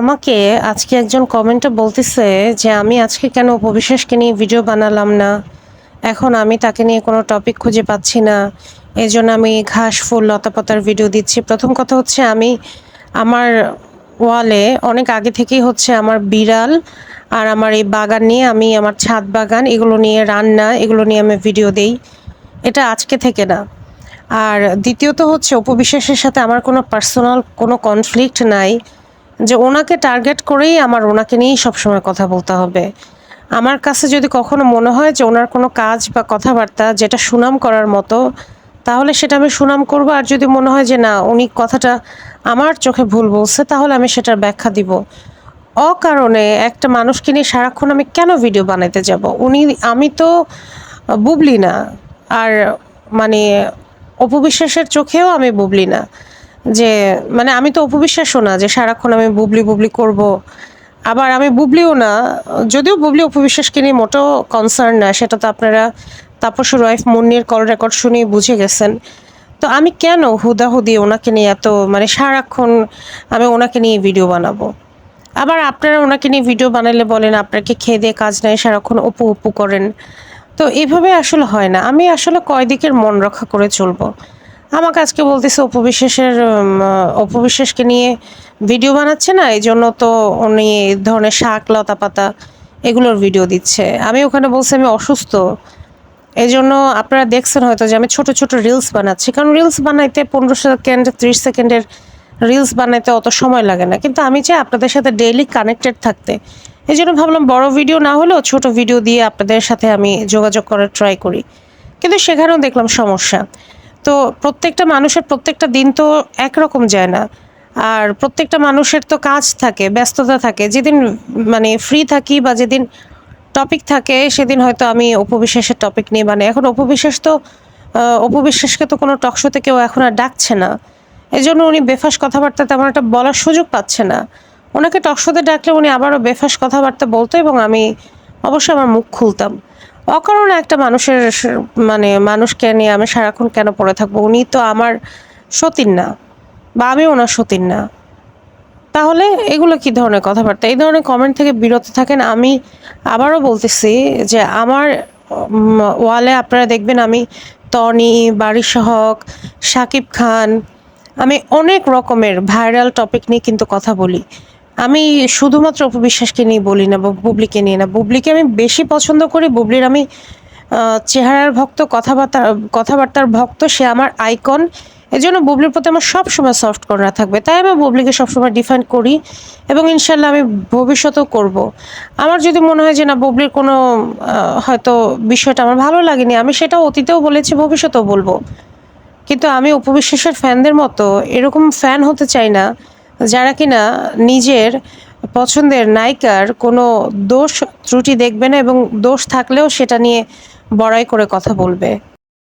আমাকে আজকে একজন কমেন্টে বলতেছে যে, আমি আজকে কেন উপবিশ্বাসকে নিয়ে ভিডিও বানালাম না? এখন আমি তাকে নিয়ে কোনো টপিক খুঁজে পাচ্ছি না। এই জন্য আমি ঘাস, ফুল, লতাপাতার ভিডিও দিচ্ছি। প্রথম কথা হচ্ছে, আমি আমার ওয়ালে অনেক আগে থেকেই হচ্ছে আমার বিড়াল আর আমার এই বাগান নিয়ে আমি আমার ছাদ বাগান, এগুলো নিয়ে রান্না, এগুলো নিয়ে আমি ভিডিও দেই। এটা আজকে থেকে না। আর দ্বিতীয়ত হচ্ছে উপবিশ্বাসের সাথে আমার কোনো পার্সোনাল কোনো কনফ্লিক্ট নাই। যে ওনাকে টার্গেট করেই আমার ওনাকে নিয়েই সবসময় কথা বলতে হবে। আমার কাছে যদি কখনো মনে হয় যে ওনার কোনো কাজ বা কথাবার্তা যেটা সুনাম করার মতো, তাহলে সেটা আমি সুনাম করব। আর যদি মনে হয় যে না, উনি কথাটা আমার চোখে ভুল বলছে, তাহলে আমি সেটার ব্যাখ্যা দিব। অকারণে একটা মানুষকে নিয়ে সারাক্ষণ আমি কেন ভিডিও বানাইতে যাব? উনি, আমি তো বুবলি না। আর মানে অপবিশ্বাসের চোখেও আমি বুবলি না। যে মানে আমি তো অপবিশ্বাসও না যে সারাক্ষণ আমি বুবলি বুবলি করব। আবার আমি বুবলিও না, যদিও বুবলি অপবিশ্বাসকে নিয়ে মোটেও কনসার্ন না, সেটা তো আপনারা তাপসের ওয়াইফ মুন্নির কল রেকর্ড শুনে বুঝে গেছেন। তো আমি কেন হুদাহুদি ওনাকে নিয়ে এত মানে সারাক্ষণ আমি ওনাকে নিয়ে ভিডিও বানাবো? আবার আপনারা ওনাকে নিয়ে ভিডিও বানালে বলেন, আপনাকে খেয়ে দিয়ে কাজ নেয় সারাক্ষণ উপু উপু করেন। তো এভাবে আসলে হয় না। আমি আসলে কয় দিকের মন রক্ষা করে চলবো। আমাকে আজকে বলতেছে অপবিশ্বাসের অপবিশ্বাসকে নিয়ে ভিডিও বানাচ্ছে না এই জন্য তো উনি এই ধরনের শাক, লতা পাতা এগুলোর ভিডিও দিচ্ছে। আমি ওখানে বলছি, আমি অসুস্থ। এই জন্য আপনারা দেখছেন হয়তো যে আমি ছোট ছোট রিলস বানাচ্ছি। কারণ রিলস বানাইতে পনেরো সেকেন্ড, ত্রিশ সেকেন্ডের রিলস বানাইতে অত সময় লাগে না। কিন্তু আমি চাই আপনাদের সাথে ডেইলি কানেক্টেড থাকতে। এই জন্য ভাবলাম, বড় ভিডিও না হলেও ছোট ভিডিও দিয়ে আপনাদের সাথে আমি যোগাযোগ করার ট্রাই করি। কিন্তু সেখানেও দেখলাম সমস্যা। তো প্রত্যেকটা মানুষের প্রত্যেকটা দিন তো একরকম যায় না। আর প্রত্যেকটা মানুষের তো কাজ থাকে ব্যস্ততা থাকে। যেদিন মানে ফ্রি থাকি বা যেদিন টপিক থাকে সেদিন হয়তো আমি অপবিশ্বাসের টপিক নিয়ে মানে এখন অপবিশ্বাস তো আহ, অপবিশ্বাসকে তো কোনো টকশোতে কেউ এখন আর ডাকছে না। এই জন্য উনি বেফাস কথাবার্তা তেমন একটা বলার সুযোগ পাচ্ছে না। ওনাকে টকশোতে ডাকলে উনি আবারও বেফাস কথাবার্তা বলতো এবং আমি অবশ্যই আমার মুখ খুলতাম। অকারণে একটা মানুষের মানে মানুষকে নিয়ে আমি সারাক্ষণ কেন পড়ে থাকব? উনি তো আমার সতীন না বা আমি ওনার সতীন না। তাহলে এগুলো কি ধরনের কথাবার্তা? এই ধরনের কমেন্ট থেকে বিরত থাকেন। আমি আবারও বলতেছি যে আমার ওয়ালে আপনারা দেখবেন আমি টনি বাড়ি সহক সাকিব খান, আমি অনেক রকমের ভাইরাল টপিক নিয়ে কিন্তু কথা বলি। আমি শুধুমাত্র অপবিশ্বাসকে নিয়ে বলি না, বা বুবলিকে নিয়ে না। বুবলিকে আমি বেশি পছন্দ করি, বুবলির আমি চেহারার ভক্ত, কথাবার্তা, কথাবার্তার ভক্ত, সে আমার আইকন। এজন্য বুবলির প্রতি আমার সবসময় সফট কর্নার থাকবে। তাই আমি বুবলিকে সবসময় ডিফাইন করি এবং ইনশাল্লাহ আমি ভবিষ্যতেও করব। আমার যদি মনে হয় যে না, বুবলির কোনো হয়তো বিষয়টা আমার ভালো লাগেনি, আমি সেটা অতীতেও বলেছি, ভবিষ্যতেও বলব। কিন্তু আমি উপবিশ্বাসের ফ্যানদের মতো এরকম ফ্যান হতে চাই না যারা কিনা নিজের পছন্দের নায়িকার কোনো দোষ ত্রুটি দেখবে না এবং দোষ থাকলেও সেটা নিয়ে বড়াই করে কথা বলবে।